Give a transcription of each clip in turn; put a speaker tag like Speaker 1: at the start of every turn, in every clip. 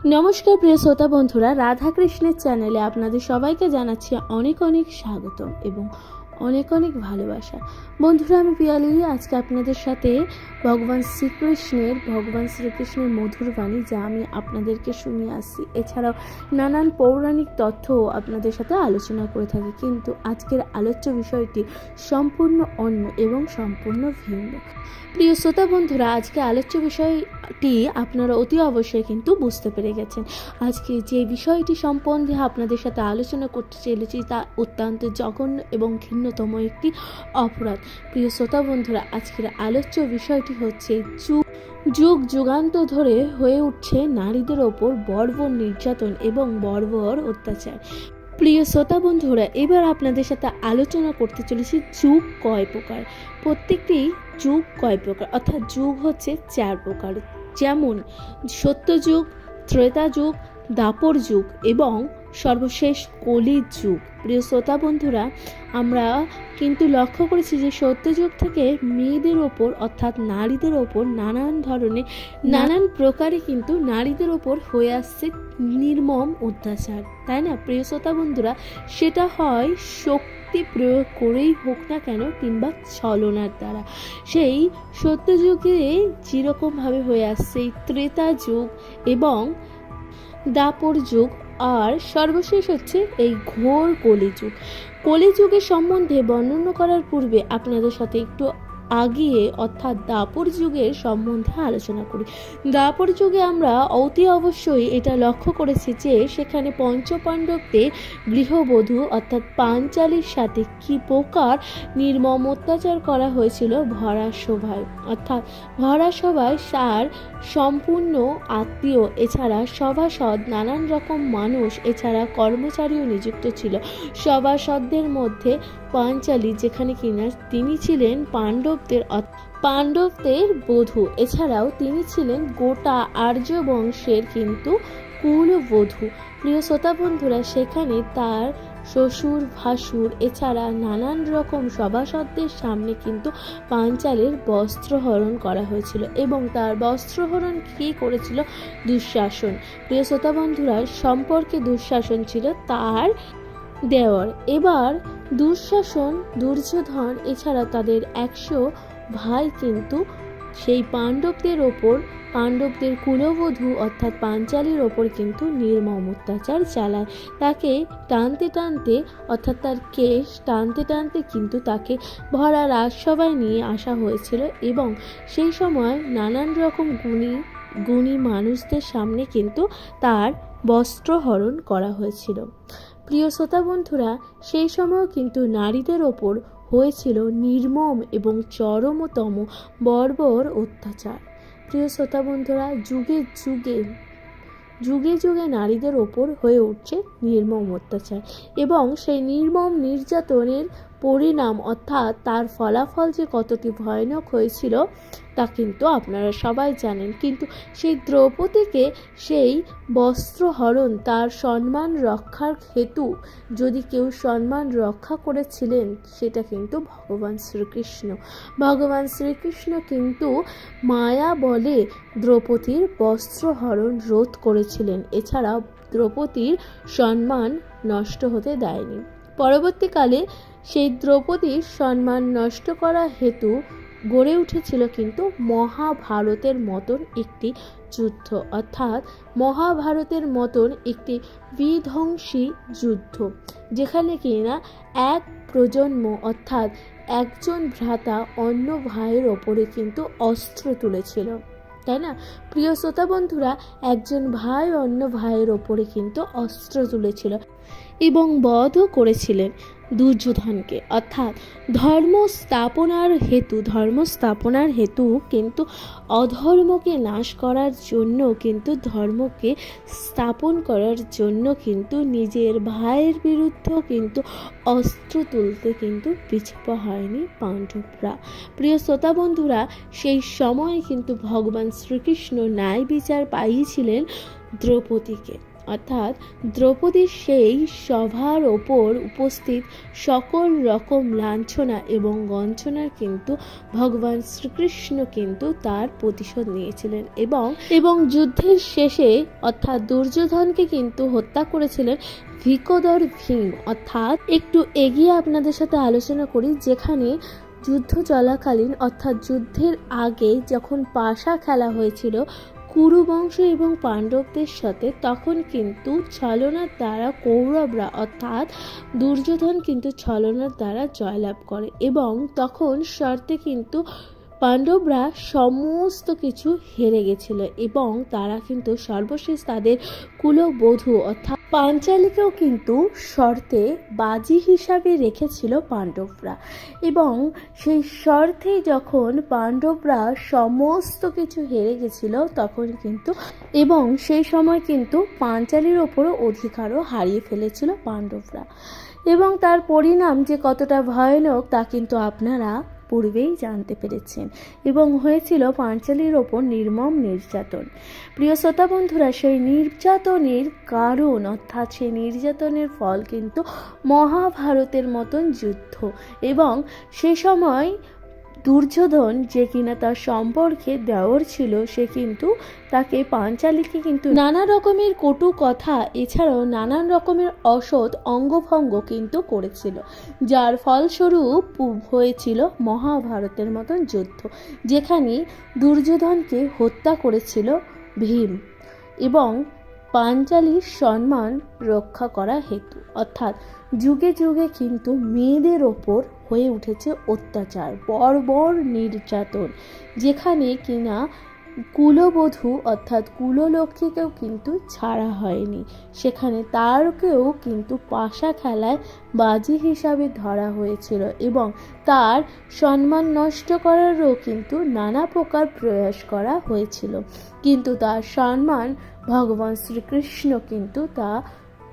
Speaker 1: নমস্কার প্রিয় শ্রোতা বন্ধুরা রাধাকৃষ্ণের চ্যানেলে আপনাদের সবাইকে জানাচ্ছি অনেক অনেক স্বাগত এবং অনেক অনেক ভালোবাসা। বন্ধুরা, আমি পিয়ালি আজকে আপনাদের সাথে ভগবান শ্রীকৃষ্ণের ভগবান শ্রীকৃষ্ণের মধুর বাণী যা আমি আপনাদেরকে শুনিয়ে আসছি। এছাড়াও নানান পৌরাণিক তথ্যও আপনাদের সাথে আলোচনা করে থাকি। কিন্তু আজকের আলোচ্য বিষয়টি সম্পূর্ণ অন্য এবং সম্পূর্ণ ভিন্ন। প্রিয় শ্রোতা বন্ধুরা, আজকে আলোচ্য বিষয়টি আপনারা অতি অবশ্যই কিন্তু বুঝতে পেরে গেছেন। আজকে যে বিষয়টি সম্বন্ধে আপনাদের সাথে আলোচনা করতে চলেছি তা অত্যন্ত জঘন্য এবং ঘৃণ্যতম একটি অপরাধ। প্রিয় শ্রোতা বন্ধুরা, আজকের আলোচ্য বিষয়টি হচ্ছে যুগ যুগ যুগান্ত ধরে হয়ে উঠছে নারীদের ওপর বর্বর নির্যাতন এবং বর্বর অত্যাচার। প্রিয় শ্রোতা বন্ধুরা, এবার আপনাদের সাথে আলোচনা করতে চলেছি যুগ কয় প্রকার। প্রত্যেকটি যুগ কয় প্রকার, অর্থাৎ যুগ হচ্ছে চার প্রকার। যেমন সত্যযুগ ত্রেতা যুগ দাপর যুগ এবং সর্বশেষ কলির যুগ। প্রিয় শ্রোতা বন্ধুরা, আমরা কিন্তু লক্ষ্য করেছি যে সত্যযুগ থেকে মেয়েদের ওপর, অর্থাৎ নারীদের ওপর নানান ধরনের, নানান প্রকারে কিন্তু নারীদের ওপর হয়ে আসছে নির্মম অত্যাচার। তাই না? প্রিয় শ্রোতা বন্ধুরা, সেটা হয় শক্তি প্রয়োগ করেই হোক না কেন কিংবা ছলনার দ্বারা। সেই সত্যযুগে যেরকমভাবে হয়ে আসছে ত্রেতা যুগ এবং দাপর যুগ আর সর্বশেষ হচ্ছে এই ঘোর কলিযুগ। কলিযুগের সম্বন্ধে বর্ণনা করার পূর্বে আপনাদের সাথে একটু আগিয়ে অর্থাৎ দাপর যুগের সম্বন্ধে আলোচনা করি। দাপর যুগে আমরা অতি অবশ্যই এটা লক্ষ্য করেছি যে সেখানে পঞ্চপাণ্ডবদের গৃহবধূ অর্থাৎ পাঞ্চালির সাথে কি প্রকার নির্মম অত্যাচার করা হয়েছিল ভরা সভায়। অর্থাৎ ভরা সভায় সার সম্পূর্ণ আত্মীয়, এছাড়া সভাসদ, নানান রকম মানুষ, এছাড়া কর্মচারীও নিযুক্ত ছিল। সভাসদদের মধ্যে পাঞ্চালী যেখানে কিনা তিনি ছিলেন পাণ্ডবদের পাণ্ডবদের বধূ, এছাড়াও তিনি ছিলেন গোটা আর্য বংশের কিন্তু কুলবধূ। প্রিয় শ্রোতা বন্ধুরা, সেখানে তার শ্বশুর, ভাসুর, এছাড়া নানান রকম সভাসদদের সামনে কিন্তু পাঞ্চালের বস্ত্রহরণ করা হয়েছিল এবং তার বস্ত্রহরণ কী করেছিল? দুঃশাসন। প্রিয় শ্রোতা বন্ধুরা, সম্পর্কে দুঃশাসন ছিল তার দেওয়ার। এবার দুঃশাসন, দুর্যোধন এছাড়া তাদের একশো ভাই কিন্তু সেই পাণ্ডবদের ওপর, পাণ্ডবদের কুলবধূ অর্থাৎ পাঞ্চালীর ওপর কিন্তু নির্মম অত্যাচার চালায়। তাকে টানতে টানতে, অর্থাৎ তার কেশ টানতে টানতে কিন্তু তাকে ভরা রাজসভায় নিয়ে আসা হয়েছিল এবং সেই সময় নানান রকম গুণী গুণী মানুষদের সামনে কিন্তু তার বস্ত্রহরণ করা হয়েছিল। প্রিয় শ্রোতা বন্ধুরা সেই সময়ও কিন্তু নারীদের ওপর হয়েছিল নির্মম এবং চরমতম বর্বর অত্যাচার। প্রিয় শ্রোতা বন্ধুরা যুগে যুগে যুগে যুগে নারীদের ওপর হয়ে উঠছে নির্মম অত্যাচার এবং সেই নির্মম নির্যাতনের পরিণাম অর্থাৎ তার ফলাফল যে কতটি ভয়ানক হয়েছিল, তা কিন্তু আপনারা সবাই জানেন। কিন্তু সেই দ্রৌপদীকে সেই বস্ত্রহরণ তার সম্মান রক্ষার হেতু যদি কেউ সম্মান রক্ষা করেছিলেন, সেটা কিন্তু ভগবান শ্রীকৃষ্ণ। ভগবান শ্রীকৃষ্ণ কিন্তু মায়া বলে দ্রৌপদীর বস্ত্রহরণ রোধ করেছিলেন। এছাড়া দ্রৌপদীর সম্মান নষ্ট হতে দেয়নি। পরবর্তীকালে সেই দ্রৌপদীর সম্মান নষ্ট করা হেতু গড়ে উঠেছিল কিন্তু মহাভারতের মতন একটি যুদ্ধ। অর্থাৎ মহাভারতের মতন একটি বিধ্বংসী যুদ্ধ, যেখানে কিনা এক প্রজন্ম অর্থাৎ একজন ভ্রাতা অন্য ভাইয়ের ওপরে কিন্তু অস্ত্র তুলেছিল। তাই না? প্রিয় শ্রোতা বন্ধুরা, একজন ভাই অন্য ভাইয়ের ওপরে কিন্তু অস্ত্র তুলেছিল এবং বধও করেছিলেন। দুর্যোধনকে। অর্থাৎ ধর্ম স্থাপনার হেতু ধর্ম স্থাপনার হেতু কিন্তু অধর্মকে নাশ করার জন্য কিন্তু ধর্মকে স্থাপন করার জন্য কিন্তু নিজের ভাইয়ের বিরুদ্ধেও কিন্তু অস্ত্র তুলতে কিন্তু পিছপা হয়নি পাণ্ডবরা। প্রিয় শ্রোতা বন্ধুরা, সেই সময় কিন্তু ভগবান শ্রীকৃষ্ণ ন্যায় বিচার পাইয়েছিলেন দ্রৌপদীকে। অর্থাৎ দ্রৌপদীর সেই সভার ওপর উপস্থিত সকল রকম লাঞ্ছনা এবং গঞ্ছনার কিন্তু ভগবান শ্রীকৃষ্ণ কিন্তু তার প্রতিশোধ নিয়েছিলেন এবং এবং যুদ্ধের শেষে অর্থাৎ দুর্যোধনকে কিন্তু হত্যা করেছিলেন ভিকোদর ভীম। অর্থাৎ একটু এগিয়ে আপনাদের সাথে আলোচনা করি, যেখানে যুদ্ধ চলাকালীন অর্থাৎ যুদ্ধের আগে যখন পাশা খেলা হয়েছিল কুরুবংশ এবং পাণ্ডবদের সাথে তখন কিন্তু ছলনার দ্বারা কৌরবরা অর্থাৎ দুর্যোধন কিন্তু ছলনার দ্বারা জয়লাভ করে এবং তখন শর্তে কিন্তু পাণ্ডবরা সমস্ত কিছু হেরে গেছিল এবং তারা কিন্তু সর্বশেষ তাদের কুলবধূ অর্থাৎ পাঞ্চালীকেও কিন্তু শর্তে বাজি হিসাবে রেখেছিল পাণ্ডবরা। এবং সেই শর্তে যখন পাণ্ডবরা সমস্ত কিছু হেরে গেছিল, তখন কিন্তু এবং সেই সময় কিন্তু পাঞ্চালীর ওপরও অধিকারও হারিয়ে ফেলেছিল পাণ্ডবরা। এবং তার পরিণাম যে কতটা ভয়ানক তা কিন্তু আপনারা পূর্বেই জানতে পেরেছেন এবং হয়েছিল পাঞ্চালীর ওপর নির্মম নির্যাতন। প্রিয় শ্রোতা বন্ধুরা, সেই নির্যাতনের কারণ, অর্থাৎ সেই নির্যাতনের ফল কিন্তু মহাভারতের মতন যুদ্ধ এবং সে সময় দুর্যোধন যে কিনা তার সম্পর্কে দেওর ছিল, সে কিন্তু তাকে পাঞ্চালীকে কিন্তু নানা রকমের কটু কথা, এছাড়াও নানান রকমের অসৎ অঙ্গভঙ্গ কিন্তু করেছিল, যার ফলস্বরূপ হয়েছিল মহাভারতের মতন যুদ্ধ, যেখানে দুর্যোধনকে হত্যা করেছিল ভীম এবং পাঞ্চালীর সম্মান রক্ষা করা হেতু। অর্থাৎ যুগে যুগে কিন্তু মেয়েদের ওপর হয়ে উঠেছে অত্যাচার, বর্বর নির্যাতন, যেখানে কিনা কুলবধূ অর্থাৎ কুললক্ষ্মীকেও কিন্তু ছাড়া হয়নি। সেখানে তারকেও কিন্তু পাশা খেলায় বাজি হিসাবে ধরা হয়েছিল এবং তার সম্মান নষ্ট করারও কিন্তু নানা প্রকার প্রয়াস করা হয়েছিল। কিন্তু তার সম্মান ভগবান শ্রীকৃষ্ণ কিন্তু তা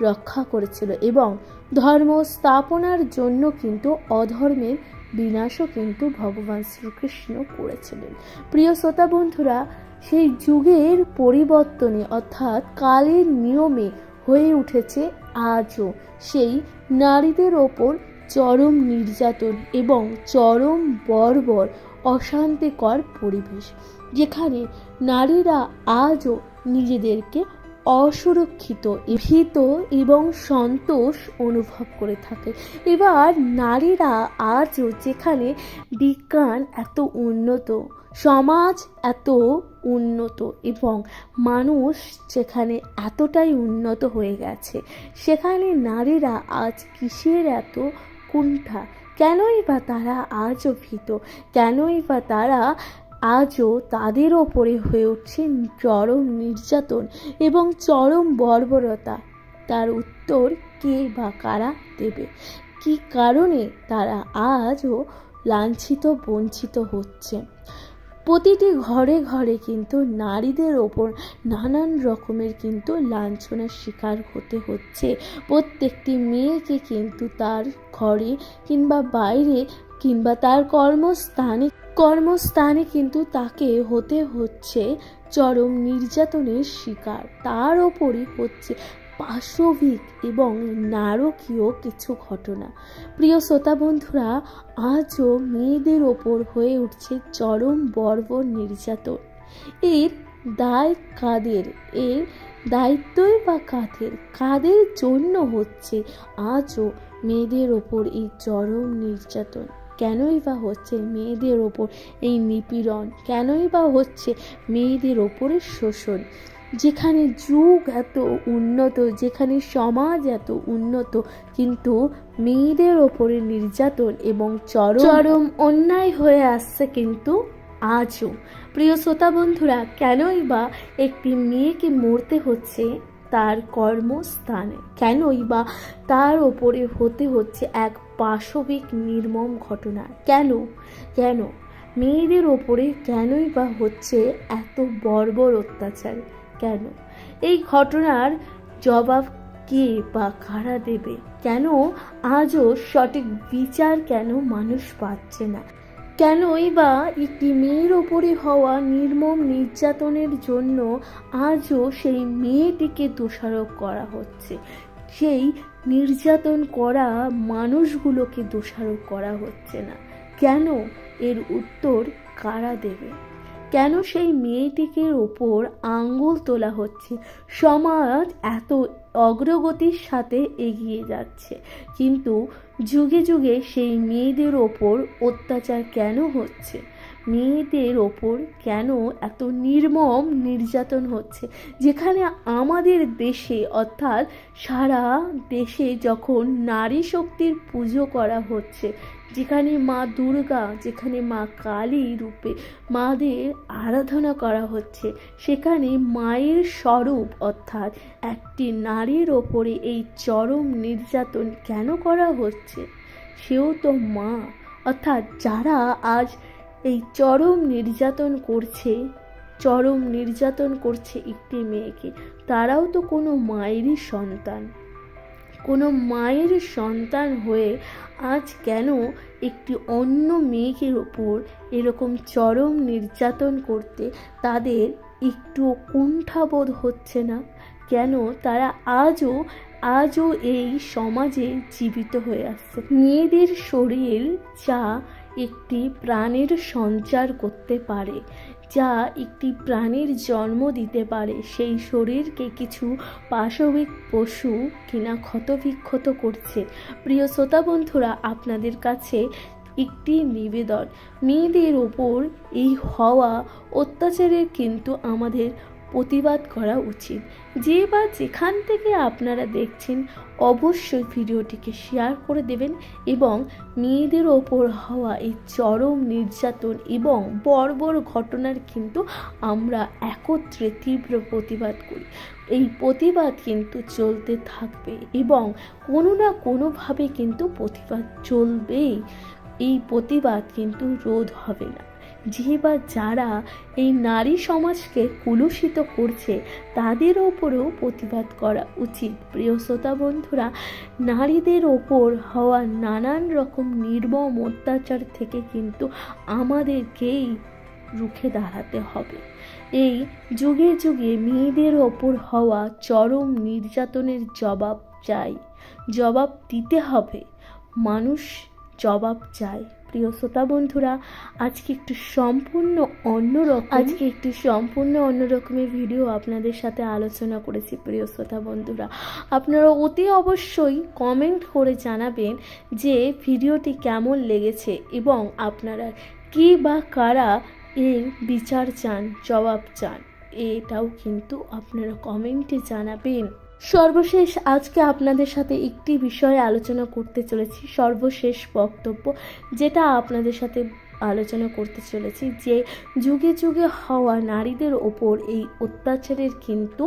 Speaker 1: রক্ষা করেছিল এবং ধর্ম স্থাপনার জন্য কিন্তু অধর্মের বিনাশও কিন্তু ভগবান শ্রীকৃষ্ণ করেছিলেন। প্রিয় শ্রোতা বন্ধুরা, সেই যুগের পরিবর্তনে অর্থাৎ কালের নিয়মে হয়ে উঠেছে আজও সেই নারীদের ওপর চরম নির্যাতন এবং চরম বর্বর অশান্তিকর পরিবেশ, যেখানে নারীরা আজও নিজেদেরকে অসুরক্ষিত, ভীত এবং সন্তোষ অনুভব করে থাকে। এবার নারীরা আজও যেখানে বিজ্ঞান এত উন্নত, সমাজ এত উন্নত এবং মানুষ যেখানে এতটাই উন্নত হয়ে গেছে, সেখানে নারীরা আজ কিসের এত কুণ্ঠা? কেনই বা তারা আজও ভীত? কেনই বা তারা আজও তাদের ওপরে হয়ে উঠছে চরম নির্যাতন এবং চরম বর্বরতা। তার উত্তর কে বা কারা দেবে? কি কারণে তারা আজও লাঞ্ছিত, বঞ্চিত হচ্ছে? প্রতিটি ঘরে ঘরে কিন্তু নারীদের ওপর নানান রকমের কিন্তু লাঞ্ছনার শিকার হতে হচ্ছে। প্রত্যেকটি মেয়েকে কিন্তু তার ঘরে কিংবা বাইরে কিংবা তার কর্মস্থানে কর্মস্থানে কিন্তু তাকে হতে হচ্ছে চরম নির্যাতনের শিকার। তার ওপরই হচ্ছে পাশবিক এবং নারকীয় কিছু ঘটনা। প্রিয় শ্রোতা বন্ধুরা, আজও মেয়েদের ওপর হয়ে উঠছে চরম বর্বর নির্যাতন। এর দায় কাদের? এর দায়িত্বই বা কাদের? কাদের জন্য হচ্ছে আজও মেয়েদের ওপর এই চরম নির্যাতন? কেনই বা হচ্ছে মেয়েদের ওপর এই নিপীড়ন? কেনই বা হচ্ছে মেয়েদের ওপরে শোষণ? যেখানে যুগ এত উন্নত, যেখানে সমাজ এত উন্নত, কিন্তু মেয়েদের ওপরে নির্যাতন এবং চরম চরম অন্যায় হয়ে আসছে কিন্তু আজও। প্রিয় শ্রোতা বন্ধুরা, কেনই বা একটি মেয়েকে মরতে হচ্ছে তার কর্মস্থানে? কেনই বা তার ওপরে হতে হচ্ছে এক পাশবিক নির্মম ঘটনা। কেন? কেন? মেয়েদের ওপরে কেনই বা হচ্ছে এত বর্বর অত্যাচার? কেন? এই ঘটনার জবাব কে বা কারা দেবে? কেন আজও সঠিক বিচার কেন মানুষ পাচ্ছে না? কেনই বা একটি মেয়ের ওপরে হওয়া নির্মম নির্যাতনের জন্য আজও সেই মেয়েটিকে দোষারোপ করা হচ্ছে? সেই নির্যাতন করা মানুষগুলোকে দোষারোপ করা হচ্ছে না। কেন এর উত্তর কারা দেবে? কেন সেই মেয়েটিকে ওপর আঙ্গুল তোলা হচ্ছে? সমাজ এত অগ্রগতির সাথে এগিয়ে যাচ্ছে। কিন্তু যুগে যুগে সেই মেয়েদের ওপর অত্যাচার কেন হচ্ছে? মেয়েদের ওপর কেন এত নির্মম নির্যাতন হচ্ছে? যেখানে আমাদের দেশে, অর্থাৎ সারা দেশে যখন নারী শক্তির পুজো করা হচ্ছে, যেখানে মা দুর্গা, যেখানে মা কালী রূপে মাদের আরাধনা করা হচ্ছে, সেখানে মায়ের স্বরূপ, অর্থাৎ একটি নারীর ওপরে এই চরম নির্যাতন কেন করা হচ্ছে? সেও তো মা। অর্থাৎ যারা আজ এই চরম নির্যাতন করছে, চরম নির্যাতন করছে একটি মেয়েকে। তারাও তো কোনো মায়েরই সন্তান। কোনো মায়ের সন্তান হয়ে আজ কেন একটি অন্য মেয়েকে ওপর এরকম চরম নির্যাতন করতে তাদের একটু কুণ্ঠাবোধ হচ্ছে না? কেন তারা আজও আজও এই সমাজে জীবিত হয়ে আসছে? মেয়েদের শরীর যা একটি প্রাণের সঞ্চার করতে পারে, যা একটি প্রাণীর জন্ম দিতে পারে। সেই শরীরকে কিছু পাশবিক পশু কিনা ক্ষতবিক্ষত করছে। প্রিয় শ্রোতা বন্ধুরা, আপনাদের কাছে একটি নিবেদন। মেয়েদের ওপর এই হওয়া অত্যাচারের কিন্তু আমাদের প্রতিবাদ করা উচিত। যে বা যেখান থেকে আপনারা দেখছেন, অবশ্যই ভিডিওটিকে শেয়ার করে দেবেন এবং মেয়েদের ওপর হওয়া এই চরম নির্যাতন এবং বর্বর ঘটনার কিন্তু আমরা একত্রে তীব্র প্রতিবাদ করি। এই প্রতিবাদ কিন্তু চলতে থাকবে এবং কোনো না কোনোভাবে কিন্তু প্রতিবাদ চলবেই। এই প্রতিবাদ কিন্তু রোধ হবে না। যে বা যারা এই নারী সমাজকে কুলুষিত করছে, তাদের ওপরেও প্রতিবাদ করা উচিত। প্রিয় শ্রোতা বন্ধুরা, নারীদের ওপর হওয়া নানান রকম নির্মম অত্যাচার থেকে কিন্তু আমাদেরকেই রুখে দাঁড়াতে হবে। এই যুগে যুগে মেয়েদের ওপর হওয়া চরম নির্যাতনের জবাব চাই। জবাব দিতে হবে। মানুষ জবাব চায়। প্রিয় শ্রোতা বন্ধুরা, আজকে একটু সম্পূর্ণ অন্যরকম আজকে একটি সম্পূর্ণ অন্যরকমের ভিডিও আপনাদের সাথে আলোচনা করেছি, প্রিয় শ্রোতা বন্ধুরা। আপনারা অতি অবশ্যই কমেন্ট করে জানাবেন যে ভিডিওটি কেমন লেগেছে এবং আপনারা কি বা কারা এর বিচার চান, জবাব চান। এটাও কিন্তু আপনারা কমেন্টে জানাবেন। সর্বশেষ, আজকে আপনাদের সাথে একটি বিষয়ে আলোচনা করতে চলেছি, সর্বশেষ বক্তব্য যেটা আপনাদের সাথে আলোচনা করতে চলেছি যে যুগে যুগে হওয়া নারীদের ওপর এই অত্যাচারের কিন্তু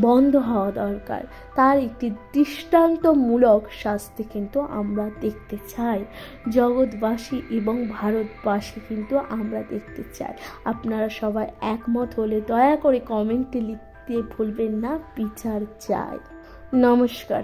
Speaker 1: বন্ধ হওয়া দরকার। তার একটি দৃষ্টান্তমূলক শাস্তি কিন্তু আমরা দেখতে চাই। জগৎবাসী এবং ভারতবাসী কিন্তু আমরা দেখতে চাই। আপনারা সবাই একমত হলে দয়া করে কমেন্টে লিখতে ভুলবেন না বিচার চাই। নমস্কার।